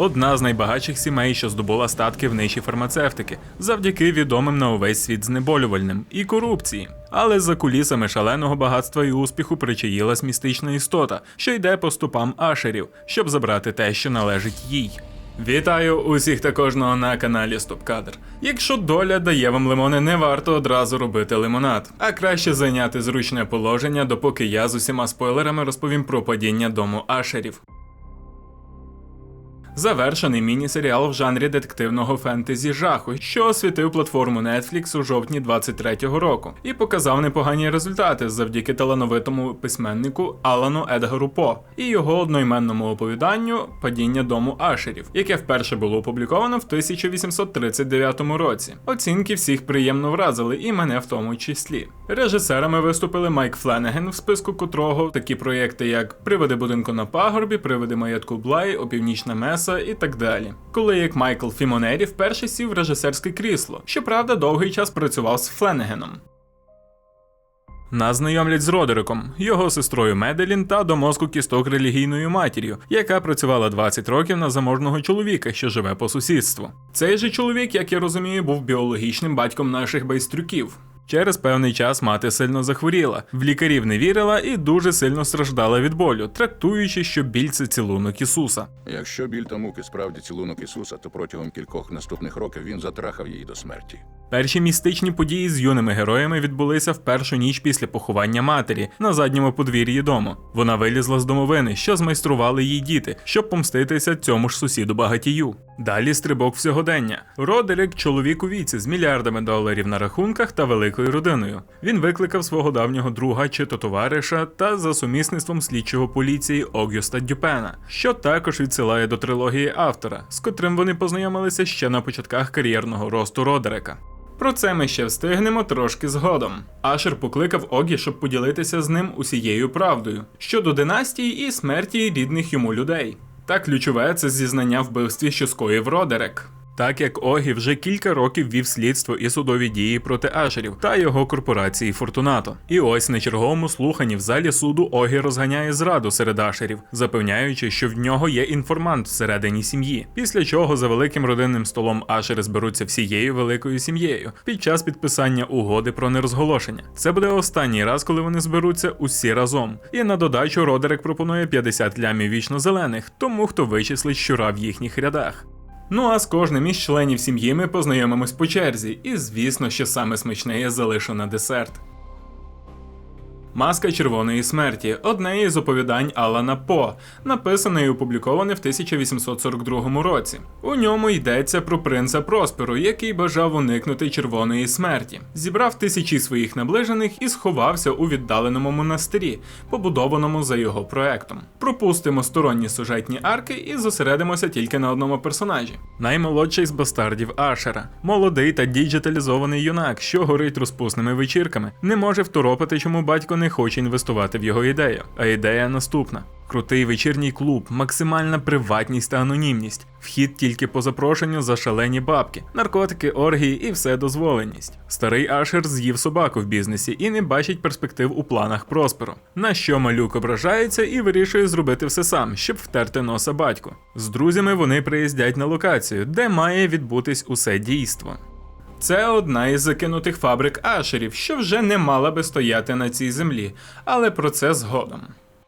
одна з найбагатших сімей, що здобула статки в ниші фармацевтики, завдяки відомим на увесь світ знеболювальним і корупції. Але за кулісами шаленого багатства і успіху причаїлась містична істота, що йде по стопам ашерів, щоб забрати те, що належить їй. Вітаю усіх та кожного на каналі Стопкадр. Якщо доля дає вам лимони, не варто одразу робити лимонад, а краще зайняти зручне положення, допоки я з усіма спойлерами розповім про падіння дому Ашерів. Завершений міні-серіал в жанрі детективного фентезі жаху, що освітив платформу Netflix у жовтні 23-го року, і показав непогані результати завдяки талановитому письменнику Алану Едгару По і його одноіменному оповіданню Падіння дому Ашерів, яке вперше було опубліковано в 1839 році. Оцінки всіх приємно вразили, і мене в тому числі. Режисерами виступили Майк Фленеген, в списку котрого такі проєкти, як Привиди будинку на пагорбі, Привиди маєтку Блай, Опівнічна Меса і так далі. Коли як Майкл Фімонері вперше сів в режисерське крісло, щоправда, довгий час працював з Фленегеном. Нас знайомлять з Родериком, його сестрою Меделін та до мозку кісток релігійною матір'ю, яка працювала 20 років на заможного чоловіка, що живе по сусідству. Цей же чоловік, як я розумію, був біологічним батьком наших байстрюків. Через певний час мати сильно захворіла, в лікарів не вірила і дуже сильно страждала від болю, трактуючи, що біль це цілунок Ісуса. Якщо біль та муки справді цілунок Ісуса, то протягом кількох наступних років він затрахав її до смерті. Перші містичні події з юними героями відбулися в першу ніч після поховання матері на задньому подвір'ї дому. Вона вилізла з домовини, що змайстрували її діти, щоб помститися цьому ж сусіду багатію. Далі стрибок в сьогодення. Родерик чоловік у віці з мільярдами доларів на рахунках та великою родиною. Він викликав свого давнього друга чи то товариша та за сумісництвом слідчого поліції Огюста Дюпена, що також відсилає до трилогії автора, з котрим вони познайомилися ще на початках кар'єрного росту Родерика. Про це ми ще встигнемо трошки згодом. Ашер покликав Огі, щоб поділитися з ним усією правдою щодо династії і смерті рідних йому людей. Та ключове це зізнання вбивстві, що скоїв Родерек. Так як Огі вже кілька років вів слідство і судові дії проти Ашерів та його корпорації Фортунато. І ось на черговому слуханні в залі суду Огі розганяє зраду серед Ашерів, запевняючи, що в нього є інформант всередині сім'ї. Після чого за великим родинним столом Ашери зберуться всією великою сім'єю під час підписання угоди про нерозголошення. Це буде останній раз, коли вони зберуться усі разом. І на додачу Родерек пропонує 50 лямів вічно зелених, тому хто вичислить щура в їхніх рядах. Ну а з кожним із членів сім'ї ми познайомимось по черзі, і звісно, що саме смачне я залишу на десерт. Маска червоної смерті одне із оповідань Алана По, написане і опубліковане в 1842 році. У ньому йдеться про принца Просперу, який бажав уникнути червоної смерті, зібрав тисячі своїх наближених і сховався у віддаленому монастирі, побудованому за його проектом. Пропустимо сторонні сюжетні арки і зосередимося тільки на одному персонажі. Наймолодший з бастардів Ашера, молодий та діджиталізований юнак, що горить розпусними вечірками, не може второпати, чому батько не хоче інвестувати в його ідею. А ідея наступна: крутий вечірній клуб, максимальна приватність та анонімність, вхід тільки по запрошенню за шалені бабки, наркотики, оргії і вседозволеність. Старий Ашер з'їв собаку в бізнесі і не бачить перспектив у планах Просперу. На що малюк ображається і вирішує зробити все сам, щоб втерти носа батьку. З друзями вони приїздять на локацію, де має відбутись усе дійство. Це одна із закинутих фабрик Ашерів, що вже не мала би стояти на цій землі, але про це згодом.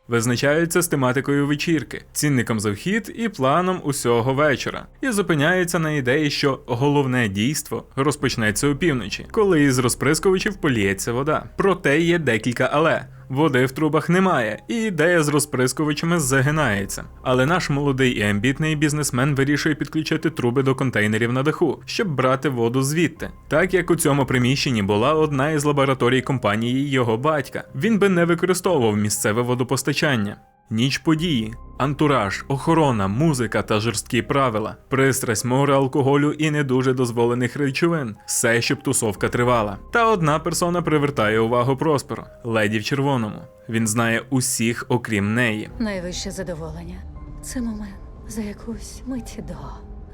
Визначаються з тематикою вечірки, цінником за вхід і планом усього вечора, і зупиняється на ідеї, що головне дійство розпочнеться опівночі, коли із розприскувачів поліється вода. Проте є декілька але. Води в трубах немає, і ідея з розприскувачами загинається. Але наш молодий і амбітний бізнесмен вирішує підключити труби до контейнерів на даху, щоб брати воду звідти. Так як у цьому приміщенні була одна із лабораторій компанії його батька, він би не використовував місцеве водопостачання. Ніч події, антураж, охорона, музика та жорсткі правила, пристрасть, море алкоголю і не дуже дозволених речовин. Все, щоб тусовка тривала. Та одна персона привертає увагу Просперу леді в червоному. Він знає усіх, окрім неї. Найвище задоволення це момент за якусь мить до,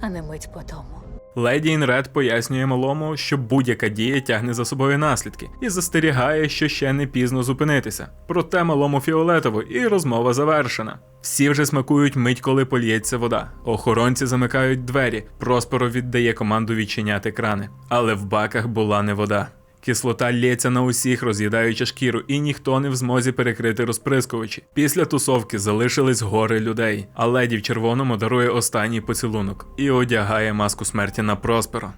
а не мить по тому. Леді Інред пояснює малому, що будь-яка дія тягне за собою наслідки, і застерігає, що ще не пізно зупинитися. Проте малому фіолетову і розмова завершена. Всі вже смакують мить, коли польється вода. Охоронці замикають двері. Просперо віддає команду відчиняти крани. Але в баках була не вода. Кислота лється на усіх, роз'їдаючи шкіру, і ніхто не в змозі перекрити розприскувачі. Після тусовки залишились гори людей, а леді в червоному дарує останній поцілунок і одягає маску смерті на Просперо.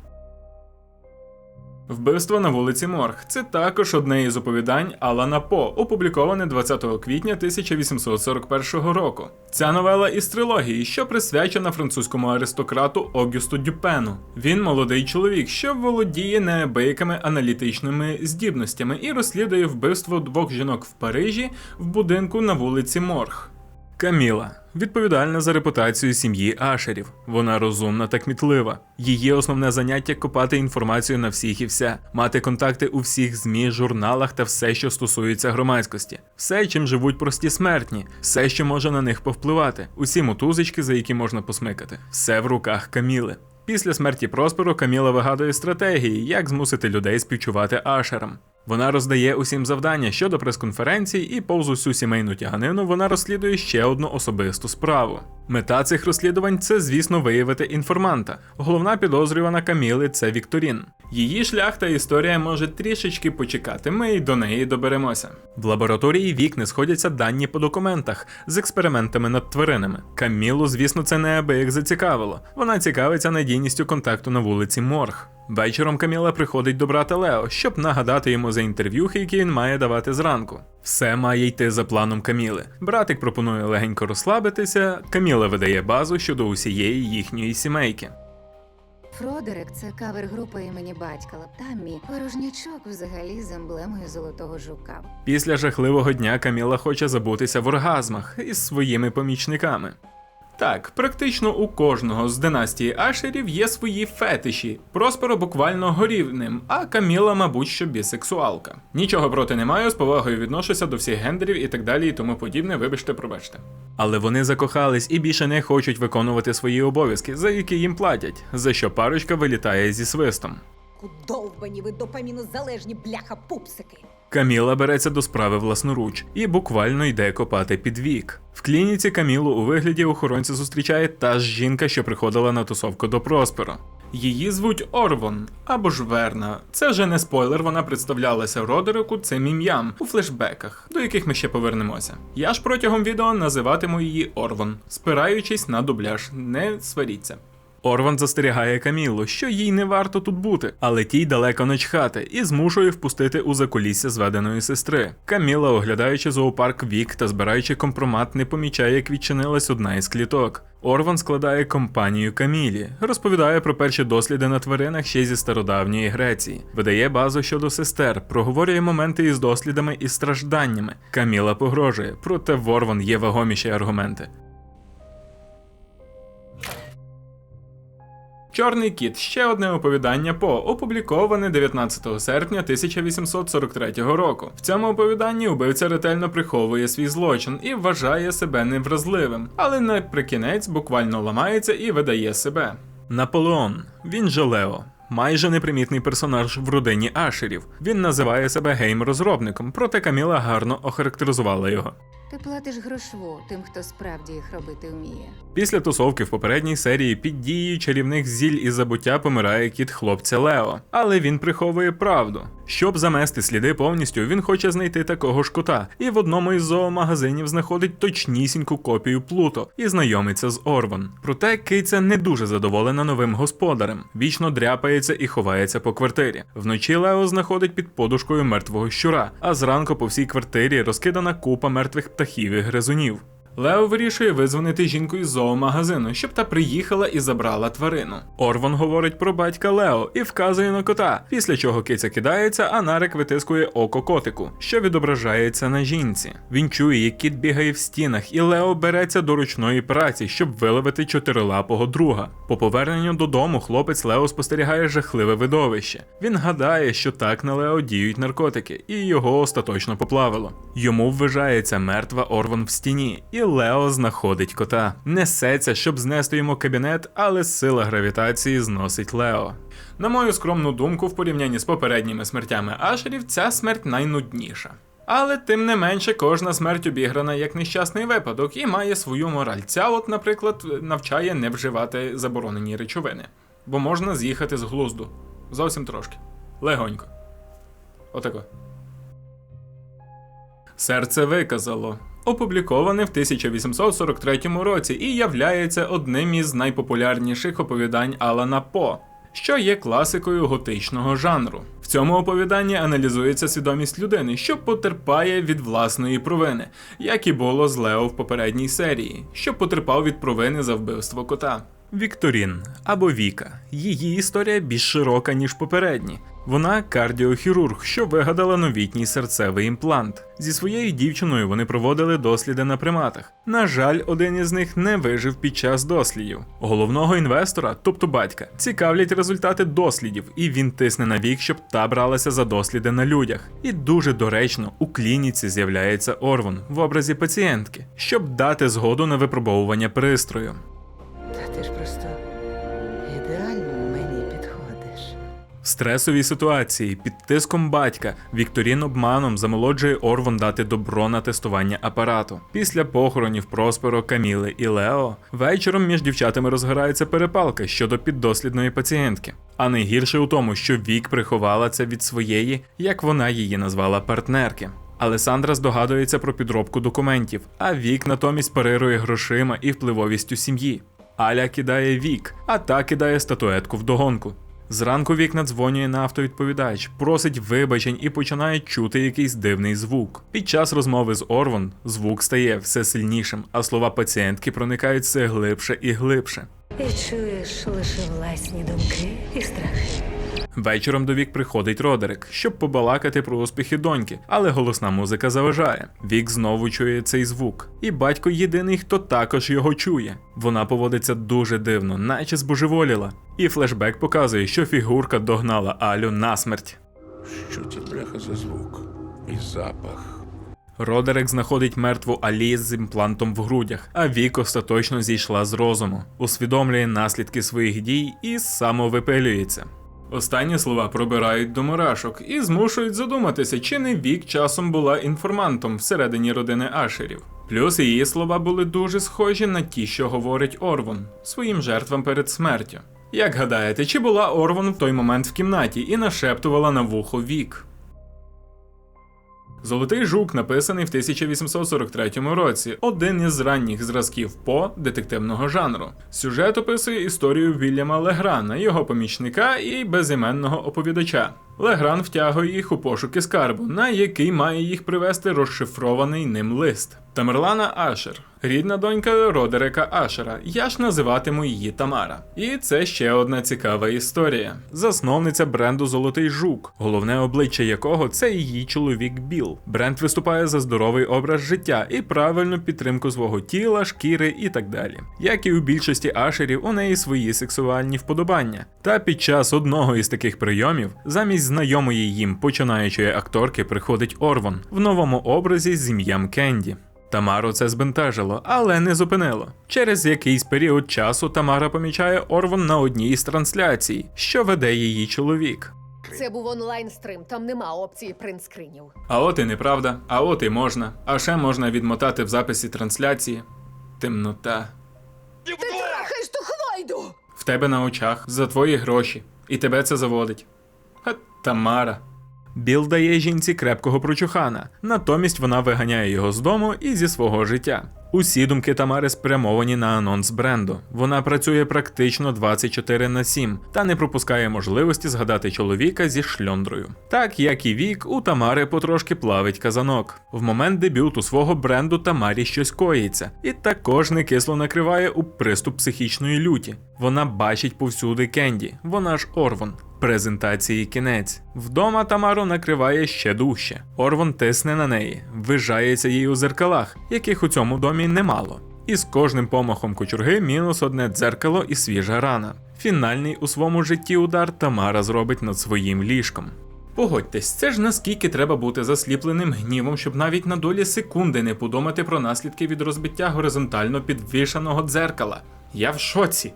Вбивство на вулиці Морг це також одне із оповідань Алана По, опубліковане 20 квітня 1841 року. Ця новела із трилогії, що присвячена французькому аристократу Огюсту Дюпену. Він молодий чоловік, що володіє неабиякими аналітичними здібностями і розслідує вбивство двох жінок в Парижі в будинку на вулиці Морг. Каміла відповідальна за репутацію сім'ї Ашерів. Вона розумна та кмітлива. Її основне заняття копати інформацію на всіх і вся, мати контакти у всіх змі, журналах та все, що стосується громадськості, все, чим живуть прості смертні, все, що може на них повпливати, усі мотузочки, за які можна посмикати, все в руках Каміли. Після смерті Просперу Каміла вигадує стратегії, як змусити людей співчувати Ашерам. Вона роздає усім завдання щодо прес-конференцій, і повз усю сімейну тяганину вона розслідує ще одну особисту справу. Мета цих розслідувань це, звісно, виявити інформанта. Головна підозрювана Каміли це Вікторін. Її шлях та історія може трішечки почекати, ми й до неї доберемося. В лабораторії вікни сходяться дані по документах з експериментами над тваринами. Камілу, звісно, це неабияк зацікавило. Вона цікавиться надійністю контакту на вулиці Морг. Вечором Каміла приходить до брата Лео, щоб нагадати йому за інтерв'юхи, які він має давати зранку. Все має йти за планом Каміли. Братик пропонує легенько розслабитися. Каміла видає базу щодо усієї їхньої сімейки. Фродерик це кавер групи імені батька Лаптаммі, порожнячок взагалі з емблемою золотого жука. Після жахливого дня Каміла хоче забутися в оргазмах із своїми помічниками. Так, практично у кожного з династії Ашерів є свої фетиші. Просперо буквально горів ним, а Каміла, мабуть, що бісексуалка. Нічого проти не маю, з повагою відношуся до всіх гендерів і так далі, і тому подібне, вибачте, пробачте. Але вони закохались і більше не хочуть виконувати свої обов'язки, за які їм платять, за що парочка вилітає зі свистом. Довбані ви допаміну залежні бляха пупсики. Каміла береться до справи власноруч і буквально йде копати під вік. В клініці Камілу у вигляді охоронця зустрічає та ж жінка, що приходила на тусовку до Просперо. Її звуть Орвон або ж Верна. Це вже не спойлер, вона представлялася Родерику цим ім'ям у флешбеках, до яких ми ще повернемося. Я ж протягом відео називатиму її Орвон, спираючись на дубляж, не сваріться. Орван застерігає Камілу, що їй не варто тут бути, але тій далеко не чхати і змушує впустити у закулісся зведеної сестри. Каміла, оглядаючи зоопарк вік та збираючи компромат, не помічає, як відчинилась одна із кліток. Орван складає компанію Камілі, розповідає про перші досліди на тваринах ще зі стародавньої Греції, видає базу щодо сестер, проговорює моменти із дослідами і стражданнями. Каміла погрожує, проте в Орван є вагоміші аргументи. Чорний кіт ще одне оповідання по опубліковане 19 серпня 1843 року. В цьому оповіданні убивця ретельно приховує свій злочин і вважає себе невразливим, але наприкінець буквально ламається і видає себе. Наполеон, він же Лео. Майже непримітний персонаж в родині Ашерів. Він називає себе гейм-розробником, проте Каміла гарно охарактеризувала його. Ти платиш грошву тим, хто справді їх робити вміє. Після тусовки в попередній серії під дією чарівних зіль і забуття помирає кіт хлопця Лео, але він приховує правду. Щоб замести сліди повністю, він хоче знайти такого ж кота, і в одному із зоомагазинів знаходить точнісіньку копію Плуто і знайомиться з Орван. Проте киця не дуже задоволена новим господарем, вічно дряпається і ховається по квартирі. Вночі Лео знаходить під подушкою мертвого щура, а зранку по всій квартирі розкидана купа мертвих птахів і гризунів. Лео вирішує визвонити жінку із зоомагазину, щоб та приїхала і забрала тварину. Орван говорить про батька Лео і вказує на кота, після чого киця кидається, а Нарик витискує око котику, що відображається на жінці. Він чує, як кіт бігає в стінах, і Лео береться до ручної праці, щоб виловити чотирилапого друга. По поверненню додому хлопець Лео спостерігає жахливе видовище. Він гадає, що так на Лео діють наркотики, і його остаточно поплавило. Йому вважається мертва Орван в стіні, і Лео знаходить кота. Несеться, щоб знести йому кабінет, але сила гравітації зносить Лео. На мою скромну думку, в порівнянні з попередніми смертями Ашерів, ця смерть найнудніша. Але тим не менше, кожна смерть обіграна як нещасний випадок і має свою мораль. Ця, от, наприклад, навчає не вживати заборонені речовини, бо можна з'їхати з глузду. Зовсім трошки. Легонько. Отако. Серце виказало. Опубліковане в 1843 році і являється одним із найпопулярніших оповідань Алана По, що є класикою готичного жанру. В цьому оповіданні аналізується свідомість людини, що потерпає від власної провини, як і було з Лео в попередній серії, що потерпав від провини за вбивство кота. Вікторін або Віка. Її історія більш широка, ніж попередні. Вона кардіохірург, що вигадала новітній серцевий імплант. Зі своєю дівчиною вони проводили досліди на приматах. На жаль, один із них не вижив під час дослідів. Головного інвестора, тобто батька, цікавлять результати дослідів, і він тисне на вік, щоб та бралася за досліди на людях. І дуже доречно у клініці з'являється Орвон в образі пацієнтки, щоб дати згоду на випробовування пристрою. Та ти ж просто В стресовій ситуації під тиском батька Вікторін обманом замолоджує Орвон дати добро на тестування апарату. Після похоронів Просперо, Каміли і Лео вечором між дівчатами розгорається перепалка щодо піддослідної пацієнтки. А найгірше у тому, що Вік приховала це від своєї, як вона її назвала, партнерки. Алесандра здогадується про підробку документів, а Вік натомість парирує грошима і впливовістю сім'ї. Аля кидає Вік, а та кидає статуетку вдогонку. Зранку вікна дзвонює на автовідповідач, просить вибачень і починає чути якийсь дивний звук. Під час розмови з Орвон звук стає все сильнішим, а слова пацієнтки проникають все глибше і глибше. І чуєш лише власні думки і страхи. Вечором до вік приходить Родерик, щоб побалакати про успіхи доньки, але голосна музика заважає. Вік знову чує цей звук. І батько єдиний, хто також його чує. Вона поводиться дуже дивно, наче збожеволіла. І флешбек показує, що фігурка догнала Алю насмерть. Що це бляха за звук? І запах. Родерик знаходить мертву Алі з імплантом в грудях, а Вік остаточно зійшла з розуму, усвідомлює наслідки своїх дій і самовипилюється. Останні слова пробирають до мурашок і змушують задуматися, чи не Вік часом була інформантом всередині родини Ашерів. Плюс її слова були дуже схожі на ті, що говорить Орвон своїм жертвам перед смертю. Як гадаєте, чи була Орвон в той момент в кімнаті і нашептувала на вухо Вік? Золотий жук написаний в 1843 році, один із ранніх зразків по детективного жанру. Сюжет описує історію Вільяма Леграна, його помічника і безіменного оповідача. Легран втягує їх у пошуки скарбу, на який має їх привести розшифрований ним лист. Тамерлана Ашер, рідна донька Родерека Ашера. Я ж називатиму її Тамара. І це ще одна цікава історія. Засновниця бренду Золотий жук, головне обличчя якого це її чоловік Біл. Бренд виступає за здоровий образ життя і правильну підтримку свого тіла, шкіри і так далі. Як і у більшості ашерів, у неї свої сексуальні вподобання. Та під час одного із таких прийомів, замість знайомої їм починаючої акторки приходить Орвон в новому образі з ім'ям Кенді. Тамару це збентежило, але не зупинило. Через якийсь період часу Тамара помічає Орвон на одній із трансляцій, що веде її чоловік. Це був онлайн-стрим, там нема опції принтскринів. А от і неправда, а от і можна. А ще можна відмотати в записі трансляції. Темнота. Ти трахаєш ту хвойду! В тебе на очах, за твої гроші. І тебе це заводить. Тамара. Біл дає жінці крепкого прочухана, натомість вона виганяє його з дому і зі свого життя. Усі думки Тамари спрямовані на анонс бренду. Вона працює практично 24 на 7 та не пропускає можливості згадати чоловіка зі шльондрою. Так як і вік, у Тамари потрошки плавить казанок. В момент дебюту свого бренду Тамарі щось коїться, і також не кисло накриває у приступ психічної люті. Вона бачить повсюди Кенді, вона ж Орвон. Презентації кінець. Вдома Тамару накриває ще дужче. Орвон тисне на неї, вижається їй у зеркалах, яких у цьому домі немало. І з кожним помахом кочурги мінус одне дзеркало і свіжа рана. Фінальний у своєму житті удар Тамара зробить над своїм ліжком. Погодьтесь, це ж наскільки треба бути засліпленим гнівом, щоб навіть на долі секунди не подумати про наслідки від розбиття горизонтально підвішаного дзеркала. Я в шоці.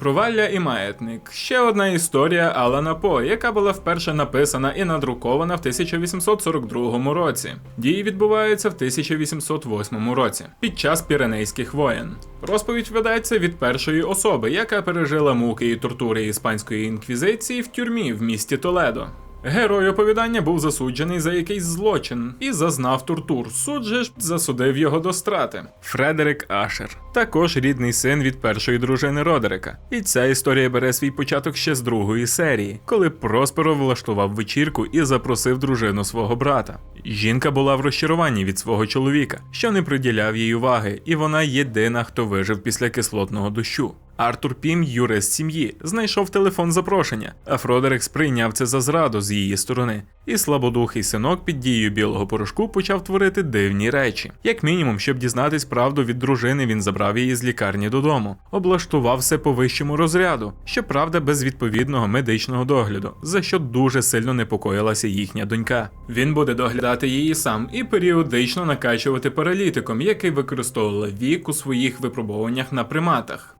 Провалля і маятник ще одна історія Алана По, яка була вперше написана і надрукована в 1842 році. Дії відбуваються в 1808 році, під час Піренейських воєн. Розповідь ведеться від першої особи, яка пережила муки і тортури іспанської інквізиції в тюрмі в місті Толедо. Герой оповідання був засуджений за якийсь злочин і зазнав тортур. Суд же ж засудив його до страти. Фредерик Ашер, також рідний син від першої дружини Родерика. І ця історія бере свій початок ще з другої серії, коли Просперо влаштував вечірку і запросив дружину свого брата. Жінка була в розчаруванні від свого чоловіка, що не приділяв їй уваги, і вона єдина, хто вижив після кислотного дощу. Артур Пім, юрист сім'ї, знайшов телефон запрошення, а Фродерик сприйняв це за зраду з її сторони. І слабодухий синок під дією білого порошку почав творити дивні речі. Як мінімум, щоб дізнатись правду від дружини, він забрав її з лікарні додому, облаштував все по вищому розряду, щоправда, без відповідного медичного догляду, за що дуже сильно непокоїлася їхня донька. Він буде доглядати її сам і періодично накачувати паралітиком, який використовувала вік у своїх випробуваннях на приматах.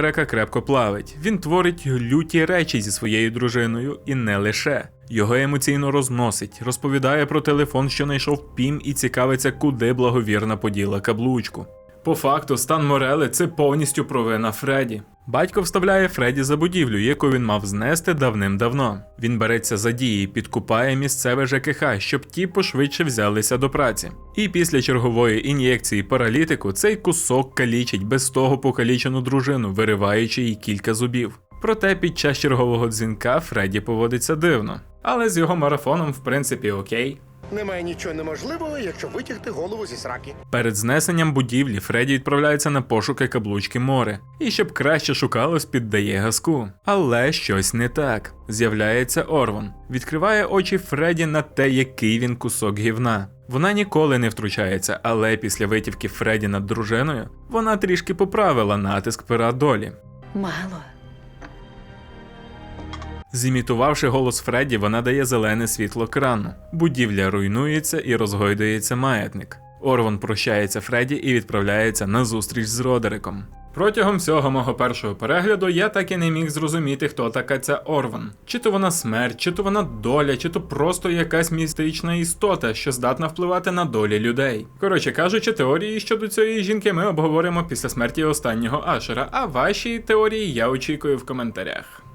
Фродерека крепко плавить. Він творить люті речі зі своєю дружиною і не лише. Його емоційно розносить, розповідає про телефон, що знайшов пім, і цікавиться, куди благовірна поділа каблучку. По факту, стан Морели це повністю провина Фредді. Батько вставляє Фредді за будівлю, яку він мав знести давним-давно. Він береться за дії, підкупає місцеве ЖКХ, щоб ті пошвидше взялися до праці. І після чергової ін'єкції паралітику цей кусок калічить без того покалічену дружину, вириваючи їй кілька зубів. Проте під час чергового дзвінка Фредді поводиться дивно. Але з його марафоном, в принципі, окей. Немає нічого неможливого, якщо витягти голову зі сраки. Перед знесенням будівлі Фредді відправляється на пошуки каблучки море, і щоб краще шукалось, піддає газку. Але щось не так. З'являється Орвон, відкриває очі Фредді на те, який він кусок гівна. Вона ніколи не втручається, але після витівки Фредді над дружиною вона трішки поправила натиск пера долі. Мало. Зімітувавши голос Фредді, вона дає зелене світло крану. Будівля руйнується і розгойдується маятник. Орвон прощається Фредді і відправляється на зустріч з Родериком. Протягом всього мого першого перегляду я так і не міг зрозуміти, хто така ця Орван. Чи то вона смерть, чи то вона доля, чи то просто якась містична істота, що здатна впливати на долі людей. Коротше кажучи, теорії щодо цієї жінки ми обговоримо після смерті останнього Ашера, а ваші теорії я очікую в коментарях.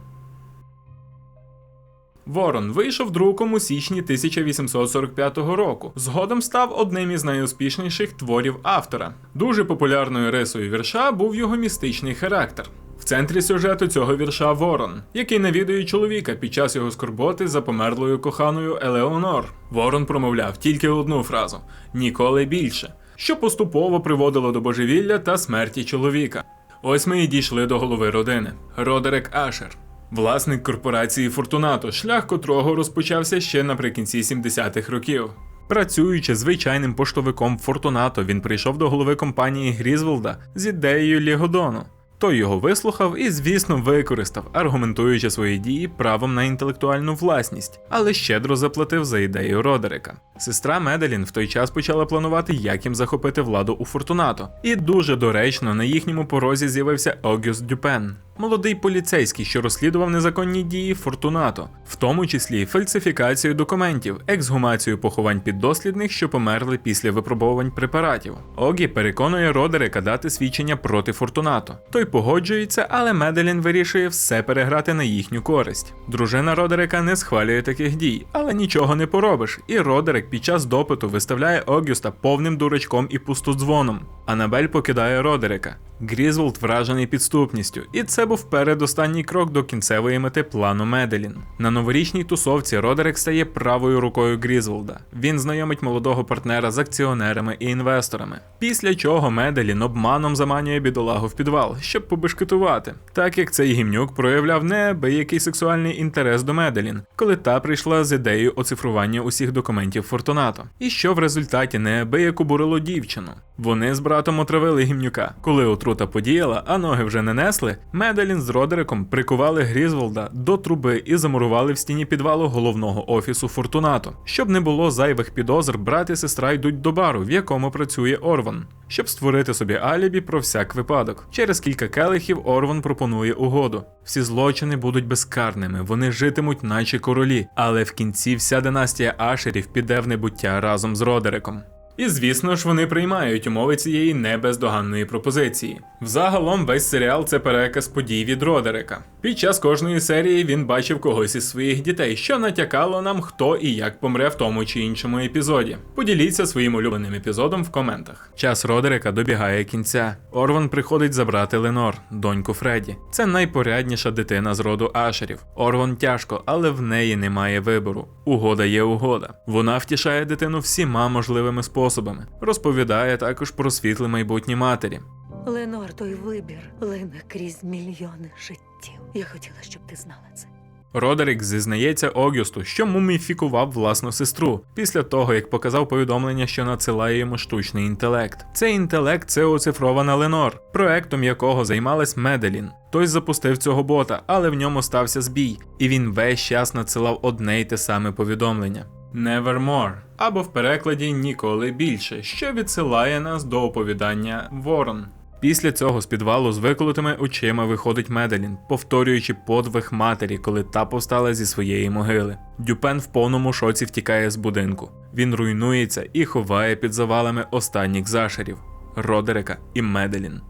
Ворон вийшов друком у січні 1845 року. Згодом став одним із найуспішніших творів автора. Дуже популярною рисою вірша був його містичний характер. В центрі сюжету цього вірша Ворон, який навідує чоловіка під час його скорботи за померлою коханою Елеонор. Ворон промовляв тільки одну фразу ніколи більше, що поступово приводило до божевілля та смерті чоловіка. Ось ми і дійшли до голови родини Родерек Ашер. Власник корпорації Фортунато, шлях котрого розпочався ще наприкінці 70-х років. Працюючи звичайним поштовиком Фортунато, він прийшов до голови компанії Грізволда з ідеєю Лігодону. Той його вислухав і, звісно, використав, аргументуючи свої дії правом на інтелектуальну власність, але щедро заплатив за ідею Родерика. Сестра Меделін в той час почала планувати, як їм захопити владу у Фортунато. І дуже доречно на їхньому порозі з'явився Огюст Дюпен, молодий поліцейський, що розслідував незаконні дії Фортунато, в тому числі фальсифікацію документів, ексгумацію поховань піддослідних, що померли після випробовувань препаратів. Огі переконує Родерика дати свідчення проти Фортунато. Той погоджується, але Меделін вирішує все переграти на їхню користь. Дружина Родерика не схвалює таких дій, але нічого не поробиш. І Родерик під час допиту виставляє Огюста повним дурачком і пустодзвоном. Анабель покидає Родерика. Грізволд вражений підступністю, і це був передостанній крок до кінцевої мети плану Меделін. На новорічній тусовці Родерик стає правою рукою Грізволда. Він знайомить молодого партнера з акціонерами і інвесторами. Після чого Меделін обманом заманює бідолагу в підвал, щоб побешкетувати, так як цей гімнюк проявляв неабиякий сексуальний інтерес до Меделін, коли та прийшла з ідеєю оцифрування усіх документів Фортунато. І що в результаті неабияк обурило дівчину. Вони з братом отравили гімнюка. Коли отрута подіяла, а ноги вже не несли, Меделін з Родериком прикували Грізволда до труби і замурували в стіні підвалу головного офісу Фортунато. Щоб не було зайвих підозр, брат і сестра йдуть до бару, в якому працює Орван, щоб створити собі алібі про всяк випадок. Через кілька келихів Орван пропонує угоду. Всі злочини будуть безкарними, вони житимуть, наче королі, але в кінці вся династія Ашерів піде в небуття разом з Родериком. І звісно ж, вони приймають умови цієї небездоганної пропозиції. Взагалом, весь серіал це переказ подій від Родерика. Під час кожної серії він бачив когось із своїх дітей, що натякало нам, хто і як помре в тому чи іншому епізоді. Поділіться своїм улюбленим епізодом в коментах. Час Родерика добігає кінця. Орван приходить забрати Ленор, доньку Фредді. Це найпорядніша дитина з роду Ашерів. Орван тяжко, але в неї немає вибору. Угода є угода. Вона втішає дитину всіма можливими способами. Розповідає також про світле майбутнє матері. Ленор, той вибір лине крізь мільйони життів. Я хотіла, щоб ти знала це. Родерік зізнається Огюсту, що муміфікував власну сестру після того, як показав повідомлення, що надсилає йому штучний інтелект. Цей інтелект це оцифрована Ленор, проектом якого займалась Меделін. Той запустив цього бота, але в ньому стався збій, і він весь час надсилав одне й те саме повідомлення. Nevermore, або в перекладі ніколи більше, що відсилає нас до оповідання Ворон. Після цього з підвалу з виколотими очима виходить Меделін, повторюючи подвиг матері, коли та повстала зі своєї могили. Дюпен в повному шоці втікає з будинку. Він руйнується і ховає під завалами останніх зашарів Родерика і Меделін.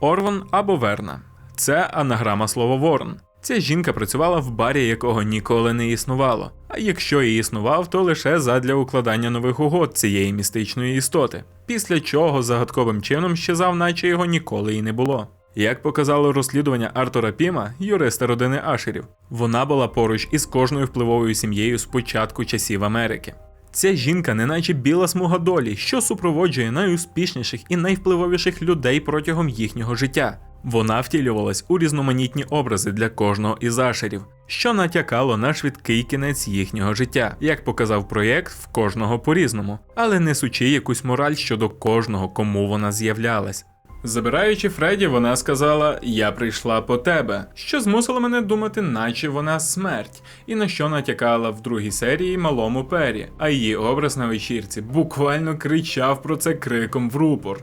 Орван або Верна це анаграма слова Ворон. Ця жінка працювала в барі, якого ніколи не існувало. А якщо і існував, то лише задля укладання нових угод цієї містичної істоти, після чого загадковим чином щезав, наче його ніколи і не було. Як показало розслідування Артура Піма, юриста родини Ашерів, вона була поруч із кожною впливовою сім'єю з початку часів Америки. Ця жінка неначе біла смуга долі, що супроводжує найуспішніших і найвпливовіших людей протягом їхнього життя. Вона втілювалась у різноманітні образи для кожного із ашерів, що натякало на швидкий кінець їхнього життя, як показав проєкт в кожного по-різному, але несучи якусь мораль щодо кожного, кому вона з'являлась. Забираючи Фредді, вона сказала: Я прийшла по тебе, що змусило мене думати, наче вона смерть, і на що натякала в другій серії малому Пері, а її образ на вечірці буквально кричав про це криком в рупор.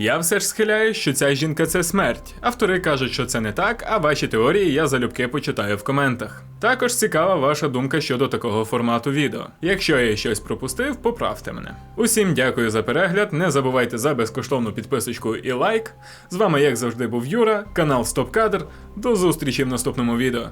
Я все ж схиляю, що ця жінка це смерть. Автори кажуть, що це не так, а ваші теорії я залюбки почитаю в коментах. Також цікава ваша думка щодо такого формату відео. Якщо я щось пропустив, поправте мене. Усім дякую за перегляд. Не забувайте за безкоштовну підписочку і лайк. З вами, як завжди, був Юра, канал Стоп Кадр. До зустрічі в наступному відео.